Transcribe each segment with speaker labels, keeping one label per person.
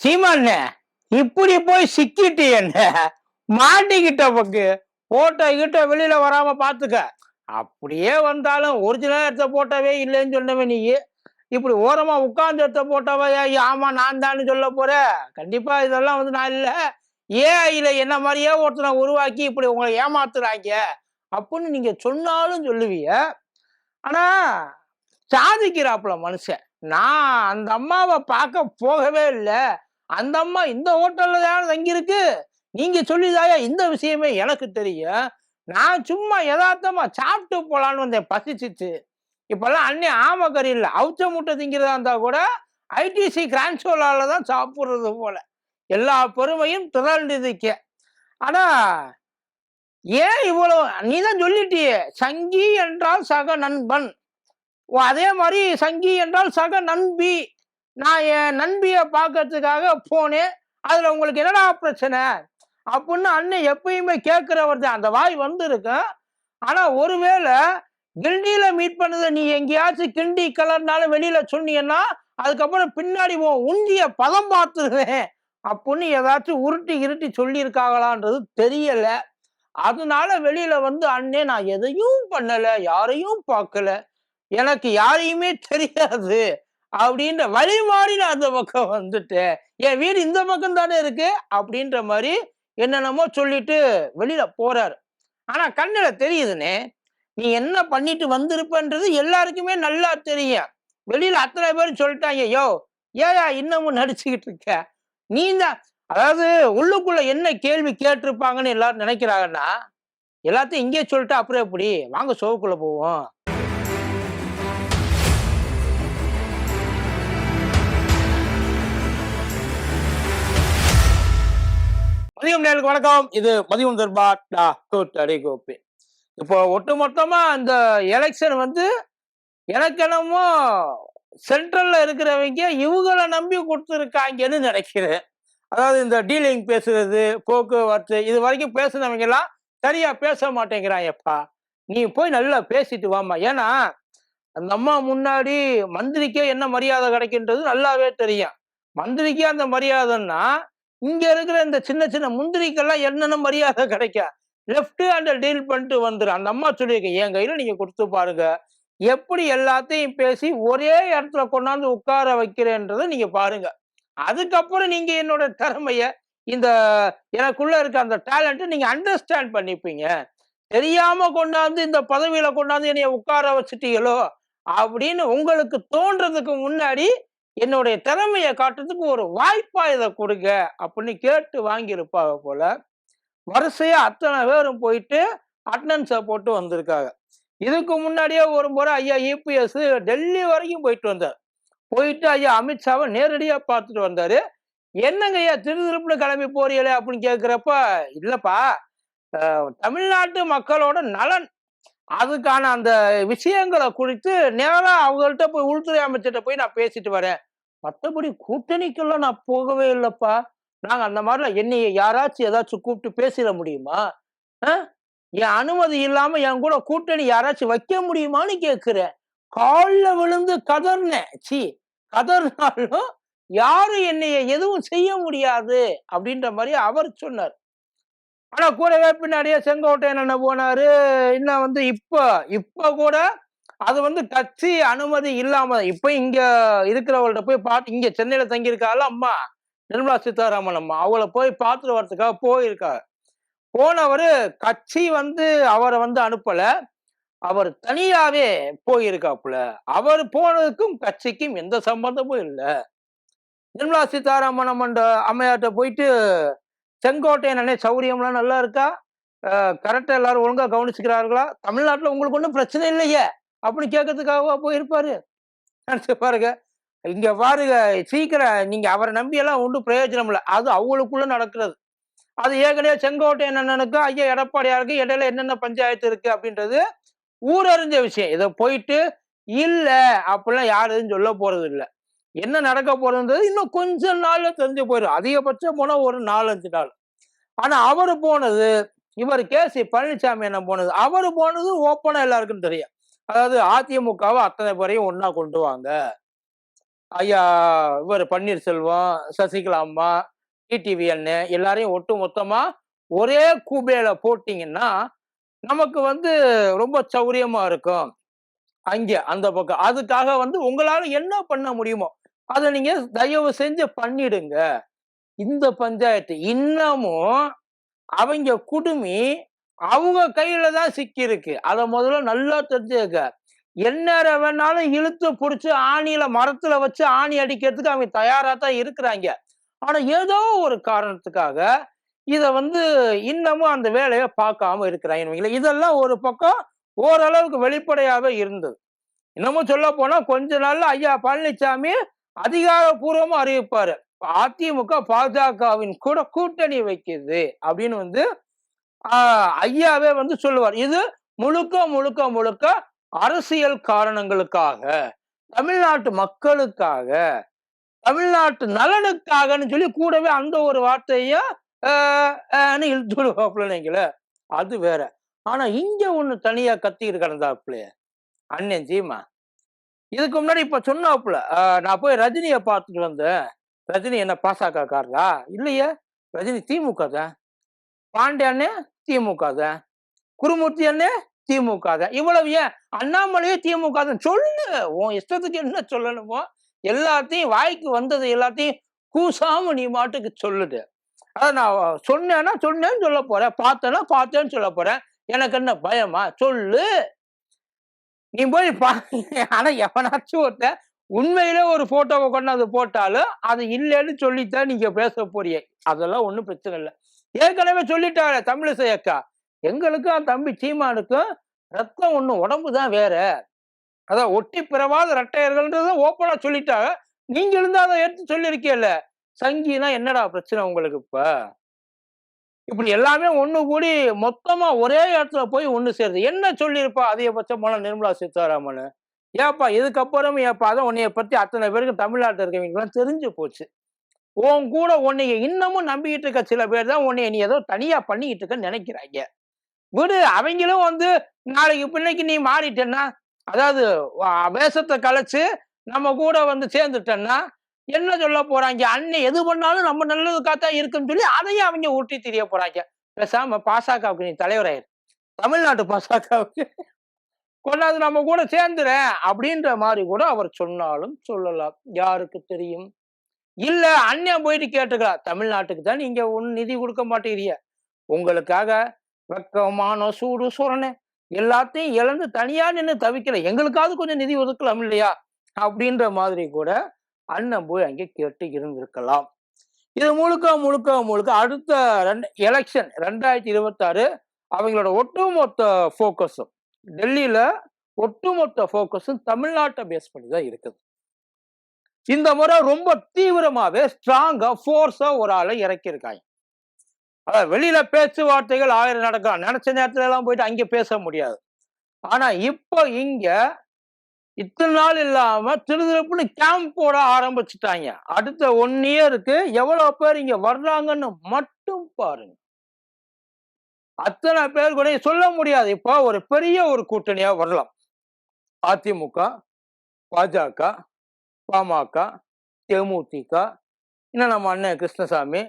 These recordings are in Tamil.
Speaker 1: சீமாண்ண இப்படி போய் சிக்கிட்டு என்ன மாட்டிக்கிட்ட பக்கு போட்டோ கிட்ட வெளியில வராம பாத்துக்க. அப்படியே வந்தாலும் ஒரிஜினலா எடுத்த போட்டோவே இல்லைன்னு சொன்னவன் நீ. இப்படி ஓரமா உட்கார்ந்து எடுத்த போட்டோவே ஆமா நான் தான் சொல்ல போற? கண்டிப்பா இதெல்லாம் வந்து நான் இல்ல. ஏஐல என்ன மாதிரியே ஒருத்தனை உருவாக்கி இப்படி உங்களை ஏமாத்துறாங்க? அப்படின்னு நீங்க சொன்னாலும் சொல்லுவீங்க. ஆனா சாதிக்கிறாப்புல மனுஷன். நான் அந்த அம்மாவை பார்க்க போகவே இல்லை. அந்த அம்மா இந்த ஹோட்டல்ல தான் தங்கியிருக்கு? நீங்க சொல்லிதாயா இந்த விஷயமே எனக்கு தெரியும் நான் சும்மா யதார்த்தமா சாப்பிட்டு போலான்னு வந்தேன் பசிச்சிச்சு. இப்பெல்லாம் அண்ணே ஆமக்கறி இல்லை. அவுச்ச முட்டை திங்கிறதா இருந்தா கூட ஐடிசி கிரான்சோலால தான் சாப்பிட்றது போல. எல்லா பெருமையும் திரண்டுதுக்க ஆனா ஏன் இவ்வளவு நீ தான் சொல்லிட்டியே சங்கி என்றால் சக நண்பன். ஓ அதே மாதிரி சங்கி என்றால் சக நண்பி. நான் என் நண்பியை பார்க்கறதுக்காக போனேன். அதில் உங்களுக்கு என்னடா பிரச்சனை? அப்படின்னு அண்ணன் எப்பயுமே கேட்குறவர் தான். அந்த வாய் வந்திருக்கும். ஆனால் ஒருவேளை கிண்டியில் மீட் பண்ணதை நீ எங்கேயாச்சும் கிண்டி கலர்னாலும் வெளியில் சொன்னீங்கன்னா அதுக்கப்புறம் பின்னாடி உன் உண்டிய பதம் பார்த்துருவேன் அப்படின்னு ஏதாச்சும் உருட்டி இருட்டி சொல்லியிருக்காங்களான்றது தெரியலை. அதனால வெளியில வந்து அண்ணே நான் எதையும் பண்ணல யாரையும் பார்க்கல. எனக்கு யாரையுமே தெரியாது. அப்படின்ற வழி மாறி நான் அந்த பக்கம் வந்துட்டேன் என் வீடு இந்த பக்கம் தானே இருக்கு? அப்படின்ற மாதிரி என்னென்னமோ சொல்லிட்டு வெளியில போறாரு. ஆனா கண்ணுல தெரியுதுன்னு நீ என்ன பண்ணிட்டு வந்திருப்பன்றது எல்லாருக்குமே நல்லா தெரியும். வெளியில அத்தனை பேரும் சொல்லிட்டாங்க யோ ஏயா இன்னமும் நடிச்சுக்கிட்டு இருக்க? நீ தான் அதாவது உள்ளுக்குள்ள என்ன கேள்வி கேட்டிருப்பாங்கன்னு எல்லாரும் நினைக்கிறாங்கன்னா எல்லாத்தையும் இங்கே சொல்லிட்டு அப்புறம் எப்படி? வாங்க சோவுக்குள்ள போவோம். மதியம் நேருக்கு வணக்கம். இது மதியம் தர்பார் டா கூட்டடி கோப்பி. இப்போ ஒட்டுமொத்தமா அந்த எலெக்ஷன் வந்து எனக்கெனமோ சென்ட்ரல்ல இருக்கிறவங்க இவங்கள நம்பி கொடுத்துருக்காங்கன்னு நினைக்கிறேன். அதாவது இந்த டீலிங் பேசுறது போக்குவரத்து இது வரைக்கும் பேசுனவங்க எல்லாம் சரியா பேச மாட்டேங்கிறாங்கப்பா நீ போய் நல்லா பேசிட்டு வாமா ஏன்னா அந்த அம்மா முன்னாடி மந்திரிக்கே என்ன மரியாதை கிடைக்கின்றது நல்லாவே தெரியும். மந்திரிக்கே அந்த மரியாதைன்னா இங்க இருக்கிற இந்த சின்ன சின்ன முந்திரிக்கெல்லாம் என்னென்ன மரியாதை கிடைக்கும் லெஃப்ட் ஹேண்ட டீல் பண்ணிட்டு வந்துடும் அந்த அம்மா சொல்லியிருக்க என் கையில நீங்க கொடுத்து பாருங்க. எப்படி எல்லாத்தையும் பேசி ஒரே இடத்துல கொண்டாந்து உட்கார வைக்கிறேன்றதை நீங்க பாருங்க. அதுக்கப்புறம் நீங்க என்னோட திறமைய இந்த எனக்குள்ள இருக்க அந்த டேலண்ட்டை நீங்க அண்டர்ஸ்டாண்ட் பண்ணிப்பீங்க. தெரியாம கொண்டாந்து இந்த பதவியில கொண்டாந்து என்னைய உட்கார வச்சுட்டீங்களோ? அப்படின்னு உங்களுக்கு தோன்றதுக்கு முன்னாடி என்னுடைய திறமையை காட்டுறதுக்கு ஒரு வாய்ப்பா இதை கொடுங்க அப்படின்னு கேட்டு வாங்கியிருப்பாங்க போல. வரிசையா அத்தனை பேரும் போயிட்டு அட்டண்டன்ஸை போட்டு வந்திருக்காங்க. இதுக்கு முன்னாடியே ஒரு முறை ஐயா இபிஎஸ் டெல்லி வரைக்கும் போயிட்டு வந்தார். போயிட்டு ஐயா அமித்ஷாவை நேரடியாக பார்த்துட்டு வந்தார். என்னங்க ஐயா திருதிருப்புல கிளம்பி போறீங்களே அப்படின்னு கேட்குறப்ப இல்லைப்பா தமிழ்நாட்டு மக்களோட நலன். அதுக்கான அந்த விஷயங்களை குறித்து நேராக அவங்கள்ட்ட போய் உள்துறை அமைச்சர்கிட்ட போய் நான் பேசிட்டு வரேன். மற்றபடி கூட்டணிக்கெல்லாம் நான் போகவே இல்லைப்பா. நாங்க அந்த மாதிரிலாம் என்னைய யாராச்சும் ஏதாச்சும் கூப்பிட்டு பேசிட முடியுமா? ஆ? என் அனுமதி இல்லாம என் கூட கூட்டணி யாராச்சும் வைக்க முடியுமான்னு கேட்கிறேன் காலில் விழுந்து கதர்னேன். சி கதர்னாலும் யாரும் என்னைய எதுவும் செய்ய முடியாது அப்படின்ற மாதிரி அவர் சொன்னார். ஆனா கூடவே பின்னாடியே செங்கோட்டையன் என்ன போனாரு? இன்னும் வந்து இப்ப இப்ப கூட அது வந்து கட்சி அனுமதி இல்லாம இப்ப இங்க இருக்கிறவங்கள்ட்ட போய் பார்த்து இங்க சென்னையில தங்கியிருக்காள் அம்மா நிர்மலா சீதாராமன் அம்மா. அவளை போய் பார்த்துட்டு வர்றதுக்காக போயிருக்காரு போனவர் கட்சி வந்து அவரை வந்து அனுப்பல. அவர் தனியாவே போயிருக்காப்புல. அவர் போனதுக்கும் கட்சிக்கும் எந்த சம்பந்தமும் இல்லை. நிர்மலா சீதாராமன் அம்மன் அம்மையார்ட்ட போயிட்டு செங்கோட்டையன் அண்ணே சௌரியம்லாம் நல்லா இருக்கா? கரெக்டா எல்லாரும் ஒழுங்கா கவனிச்சுக்கிறார்களா? தமிழ்நாட்டுல உங்களுக்கு ஒன்றும் பிரச்சனை இல்லையே. அப்படின்னு கேட்கறதுக்காகவா போயிருப்பாரு? நினைச்சு பாருங்க. இங்க பாருங்க சீக்கிரம் நீங்க அவரை நம்பியெல்லாம் ஒன்றும் பிரயோஜனம் இல்லை. அது அவங்களுக்குள்ள நடக்கிறது. அது ஏற்கனவே செங்கோட்டை அண்ணனுக்கும் ஐயா எடப்பாடியாருக்கு இடையில என்னென்ன பஞ்சாயத்து இருக்கு அப்படின்றது ஊரறிஞ்ச விஷயம். இதை போயிட்டு இல்லை அப்படிலாம் யார் எதுவும் சொல்ல போறது இல்லை. என்ன நடக்க போறதுன்றது இன்னும் கொஞ்ச நாள்ல தெரிஞ்சு போயிடும் அதிகபட்சம் போனால் ஒரு நாலஞ்சு நாள். ஆனா அவரு போனது இவர் கே சி பழனிசாமி என்ன போனது அவர் போனது ஓப்பனா எல்லாருக்கும் தெரியும். அதாவது அதிமுகவை அத்தனை பேரையும் ஒன்னா கொண்டு வாங்க. ஐயா இவர் பன்னீர்செல்வம் சசிகலா அம்மா டிடிவி அண்ணன் எல்லாரையும் ஒட்டு மொத்தமா ஒரே கூபையில போட்டீங்கன்னா நமக்கு வந்து ரொம்ப சௌரியமா இருக்கும். அங்கே அந்த பக்கம். அதுக்காக வந்து உங்களால என்ன பண்ண முடியுமோ அதை நீங்க தயவு செஞ்சு பண்ணிடுங்க. இந்த பஞ்சாயத்து இன்னமும் அவங்க குடுமி அவங்க கையில தான் சிக்கி இருக்கு அதை முதல்ல நல்லா தெரிஞ்சுக்க. என்ன வேணாலும் இழுத்து பிடிச்சி ஆணியில மரத்துல வச்சு ஆணி அடிக்கிறதுக்கு அவங்க தயாரா தான் இருக்கிறாங்க. ஆனா ஏதோ ஒரு காரணத்துக்காக இத வந்து இன்னமும் அந்த வேலையை பார்க்காம இருக்கிறாங்க. இதெல்லாம் ஒரு பக்கம் ஓரளவுக்கு வெளிப்படையாகவே இருந்தது. இன்னமும் சொல்ல போனா கொஞ்ச நாள்ல ஐயா பழனிசாமி அதிகாரப்பூர்வமா அறிவிப்பாரு. அதிமுக பாஜகவின் கூட கூட்டணி வைக்குது அப்படின்னு வந்து ஐயாவே வந்து சொல்லுவார். இது முழுக்க முழுக்க முழுக்க அரசியல் காரணங்களுக்காக தமிழ்நாட்டு மக்களுக்காக தமிழ்நாட்டு நலனுக்காகன்னு சொல்லி கூடவே அந்த ஒரு வார்த்தையும் ஆஹ், ஆஹ்னு இழுத்து விடுவாப்புல அது வேற. ஆனா இங்க ஒண்ணு தனியா கத்திக்கிட்டு கிடந்தாப்புல அண்ணன் ஜீமா இதுக்கு முன்னாடி இப்ப சொன்னாப்புல ஆஹ், நான் போய் ரஜினியை பார்த்துட்டு வந்தேன். ரஜினி என்ன பாசக இல்லையே. ரஜினி திமுக தான் பாண்டியண்ணே திமுக தான் குருமூர்த்தி அண்ணே திமுக தான் இவ்வளவு ஏன்? அண்ணாமலையே திமுக தான். சொல்லு. உன் இஷ்டத்துக்கு என்ன சொல்லணுமோ எல்லாத்தையும் வாய்க்கு வந்தது எல்லாத்தையும் கூசாம நீ மாட்டுக்கு சொல்லுது. அதான் நான் சொன்னேன்னா சொன்னேன்னு சொல்ல போறேன். பார்த்தேன்னா பார்த்தேன்னு சொல்ல போறேன். எனக்கு என்ன பயமா? சொல்லு. நீ போய் பா. ஆனா எவனாச்சும் ஒருத்தன் உண்மையிலே ஒரு போட்டோவை கொண்டாந்து போட்டாலும் அது இல்லைன்னு சொல்லித்தான் நீங்க பேச போறீங்க. அதெல்லாம் ஒன்றும் பிரச்சனை இல்லை. ஏற்கனவே சொல்லிட்டாரு தமிழிசை அக்கா. எங்களுக்கும் தம்பி சீமானுக்கும் ரத்தம் ஒன்று உடம்பு தான் வேற. அதான் ஒட்டி பிறவாத ரெட்டையர்கள்ன்றத ஓப்பனா சொல்லிட்டாங்க. நீங்க இருந்தா அதை எடுத்து சொல்லியிருக்கீல்ல. சங்கினா என்னடா பிரச்சனை உங்களுக்கு இப்ப? இப்படி எல்லாமே ஒண்ணு கூடி மொத்தமா ஒரே இடத்துல போய் ஒண்ணு சேருது. என்ன சொல்லியிருப்பா அதிகபட்சமான நிர்மலா சீதாராமன்? ஏப்பா இதுக்கப்புறம் ஏப்பா அதான் உன்னைய பத்தி அத்தனை பேருக்கு தமிழ்நாட்டில் இருக்கவங்களுக்குலாம் தெரிஞ்சு போச்சு. உன் கூட உன்னைய இன்னமும் நம்பிக்கிட்டு இருக்க சில பேர் தான் உன்னைய நீ ஏதோ தனியா பண்ணிக்கிட்டு இருக்கன்னு நினைக்கிறாங்க விடு அவங்களும் வந்து நாளைக்கு பின்னைக்கு நீ மாறிட்டேன்னா அதாவது வேஷத்தை கலைச்சு நம்ம கூட வந்து சேர்ந்துட்டேன்னா என்ன சொல்ல போறாங்க அண்ணன் எது பண்ணாலும் நம்ம நல்லதுக்காகத்தான் இருக்குன்னு சொல்லி அதையும் அவங்க ஊட்டி தெரிய போறாங்க பேசாம பாசகவுக்கு நீ தலைவராயிரு. தமிழ்நாட்டு பாசாக்காவுக்கு கொண்டாந்து நம்ம கூட சேர்ந்துற அப்படின்ற மாதிரி கூட அவர் சொன்னாலும் சொல்லலாம். யாருக்கு தெரியும்? இல்ல அண்ணன் போயிட்டு கேட்டுக்கலாம் தமிழ்நாட்டுக்கு தான் நீங்க ஒன்னும் நிதி கொடுக்க மாட்டேங்கிறீங்க உங்களுக்காக வெக்கமான சூடு சுரணை எல்லாத்தையும் இழந்து தனியா நின்று தவிக்கல எங்களுக்காவது கொஞ்சம் நிதி ஒதுக்கலாம் இல்லையா? அப்படின்ற மாதிரி கூட அண்ணன் போய் அங்கே கேட்டு இருந்திருக்கலாம். இது முழுக்க முழுக்க முழுக்க அடுத்த ரெண்டு எலெக்ஷன் ரெண்டாயிரத்தி இருபத்தாறு அவங்களோட ஒட்டுமொத்த ஃபோக்கஸும் டெல்லியில ஒட்டுமொத்த ஃபோக்கஸும் தமிழ்நாட்டை பேஸ் பண்ணி தான் இருக்குது. இந்த முறை ரொம்ப தீவிரமாவே ஸ்ட்ராங்கா ஃபோர்ஸா ஒரு ஆளை இறக்கியிருக்காங்க. அதான் வெளியில பேச்சுவார்த்தைகள் ஆயிரம் நடக்கும் நினைச்ச நேரத்துல எல்லாம் போயிட்டு அங்க பேச முடியாது. ஆனா இப்போ இங்க இத்தனை நாள் இல்லாம திருதிருப்புன்னு கேம்ப் போட ஆரம்பிச்சுட்டாங்க. அடுத்த ஒன் இயருக்கு எவ்வளவு பேர் இங்க வர்றாங்கன்னு மட்டும் பாருங்க. அத்தனை பேர் கூட சொல்ல முடியாது. இப்போ ஒரு பெரிய ஒரு கூட்டணியா வரலாம். அதிமுக பாஜக பாமக தேமுதிக இன்னும் நம்ம அண்ணன் கிருஷ்ணசாமி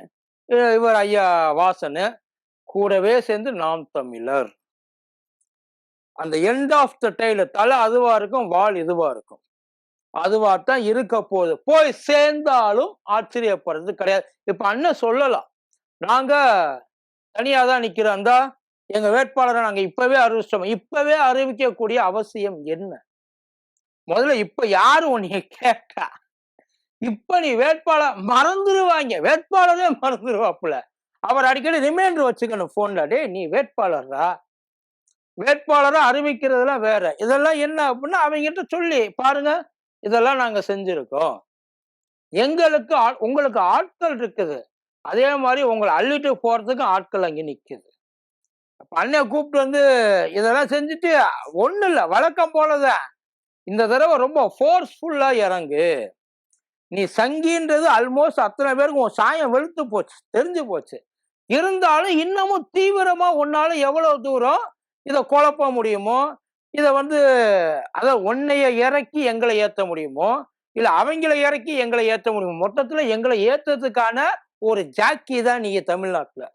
Speaker 1: இவர் ஐயா வாசனு கூடவே சேர்ந்து நாம் தமிழர். அந்த எண்ட் ஆஃப் த டைல தலை அதுவா இருக்கும் வால் இதுவா இருக்கும். அதுவா தான் இருக்க போகுது. போய் சேர்ந்தாலும் ஆச்சரியப்படுறது கிடையாது. இப்ப அண்ணன் சொல்லலாம். நாங்க தனியா தான் நிக்கிறோம் இந்தா. எங்க வேட்பாளரை நாங்க இப்பவே அறிவிச்சிட்டோம். இப்பவே அறிவிக்கக்கூடிய அவசியம் என்ன? முதல்ல இப்ப யாரு உன்னைய கேட்டா? இப்ப நீ வேட்பாளர் மறந்துடுவாங்க வேட்பாளரே மறந்துடுவாப்புல அவர் அடிக்கடி ரிமைண்டர் வச்சுக்கணும் போன்ல டே நீ வேட்பாளர்ரா வேட்பாளரை அறிவிக்கிறதுலாம் வேற. இதெல்லாம் என்ன அப்படின்னா அவங்ககிட்ட சொல்லி பாருங்க இதெல்லாம் நாங்க செஞ்சிருக்கோம். எங்களுக்கு உங்களுக்கு ஆட்கள் இருக்குது. அதே மாதிரி உங்களை அள்ளிட்டு போறதுக்கு ஆட்கள் அங்கே நிற்குது அப்ப அண்ணன் கூப்பிட்டு வந்து இதெல்லாம் செஞ்சுட்டு ஒண்ணு இல்லை வழக்கம் போலதான். இந்த தடவை ரொம்ப ஃபோர்ஸ்ஃபுல்லா இறங்கு. நீ சங்கின்றது ஆல்மோஸ்ட் அத்தனை பேருக்கு உன் சாயம் வெளுத்து போச்சு தெரிஞ்சு போச்சு. இருந்தாலும் இன்னமும் தீவிரமா உன்னால எவ்வளவு தூரம் இதை குழப்ப முடியுமோ இதை வந்து அதை உன்னைய இறக்கி எங்களை ஏற்ற முடியுமோ இல்லை அவங்கள இறக்கி எங்களை ஏற்ற முடியும் மொத்தத்தில் எங்களை ஏற்றதுக்கான ஒரு ஜாக்கி தான் நீங்க தமிழ்நாட்டில்.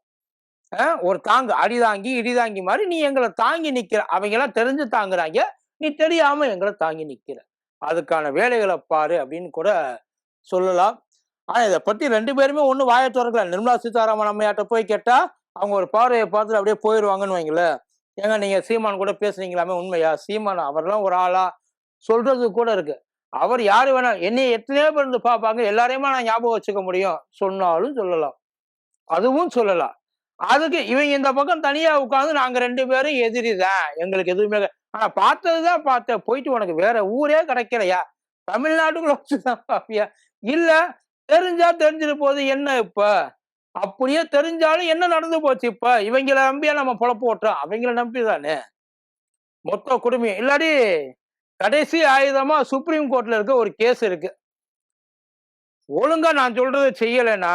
Speaker 1: ஒரு தாங்கு அடிதாங்கி இடிதாங்கி மாதிரி நீ எங்களை தாங்கி நிற்கிற அவங்கெல்லாம் தெரிஞ்சு தாங்குறாங்க. நீ தெரியாம எங்களை தாங்கி நிக்கிற. அதுக்கான வேலைகளை பாரு அப்படின்னு கூட சொல்லலாம். ஆனா இதை பத்தி ரெண்டு பேருமே ஒண்ணு வாய திறக்கல. நிர்மலா சீதாராமன் அம்மையாட்ட போய் கேட்டா அவங்க ஒரு பார்வையை பார்த்துட்டு அப்படியே போயிடுவாங்கன்னு வைங்களேன். ஏங்க நீங்க சீமான் கூட பேசுனீங்களாமே உண்மையா? சீமான் அவர்லாம் ஒரு ஆளா சொல்றது கூட இருக்கு. அவர் யாரு வேணா என்னை எத்தனையோ பேர் இருந்து பார்ப்பாங்க. எல்லாரையுமே நான் ஞாபகம் வச்சுக்க முடியும். சொன்னாலும் சொல்லலாம். அதுவும் சொல்லலாம். அதுக்கு இவங்க இந்த பக்கம் தனியா உட்காந்து நாங்க ரெண்டு பேரும் எதிரி தான் எங்களுக்கு எதுவுமே ஆனா பார்த்ததுதான் பார்த்தேன். போயிட்டு உனக்கு வேற ஊரே கிடைக்கலையா? தமிழ்நாட்டுக்குள்ள வச்சுதான் பாப்பியா? இல்ல தெரிஞ்சா தெரிஞ்சிட்டு போது என்ன இப்ப? அப்படியே தெரிஞ்சாலும் என்ன நடந்து போச்சு இப்ப? இவங்கள நம்பியா நம்ம பொழப்பு ஓட்டுறோம்? அவங்கள நம்பி தானே மொத்த குடும்பம். இல்லாடி கடைசி ஆயுதமா சுப்ரீம் கோர்ட்ல இருக்க ஒரு கேஸ் இருக்கு. ஒழுங்கா நான் சொல்றதை செய்யலைன்னா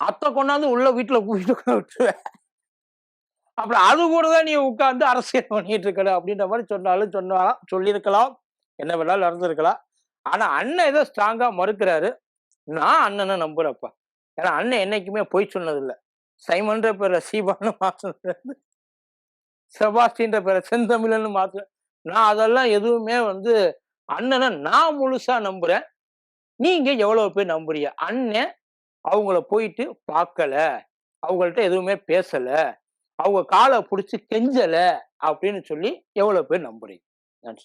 Speaker 1: அத்தை கொண்டாந்து உள்ள வீட்டுல கூட்டிட்டு விட்டுருவேன். அப்புறம் அது கூட தான் நீ உட்கார்ந்து அரசியல் பண்ணிட்டு இருக்கல அப்படின்ற மாதிரி சொன்னாலும் சொன்னாலும் சொல்லியிருக்கலாம். என்ன வேணாலும் நடந்திருக்கலாம். ஆனா அண்ணன் ஏதோ ஸ்ட்ராங்கா மறுக்கிறாரு. நான் அண்ணனை நம்புறப்பா. ஏன்னா அண்ணன் என்னைக்குமே பொய் சொன்னதில்லை. சைமன்ற பேரை சீபான்னு மாத்தினது. செபாஸ்டின்ற பேரை செந்தமிழன்னு மாத்து. நான் அதெல்லாம் எதுவுமே வந்து அண்ணனை நான் முழுசா நம்புறேன். நீங்க எவ்வளவு பேர் நம்புறீங்க அண்ணன் அவங்கள போயிட்டு பார்க்கல. அவங்கள்ட்ட எதுவுமே பேசல. அவங்க காலை பிடிச்சி கெஞ்சலை அப்படின்னு சொல்லி எவ்வளவு பேர் நம்புறீங்க? நன்றி.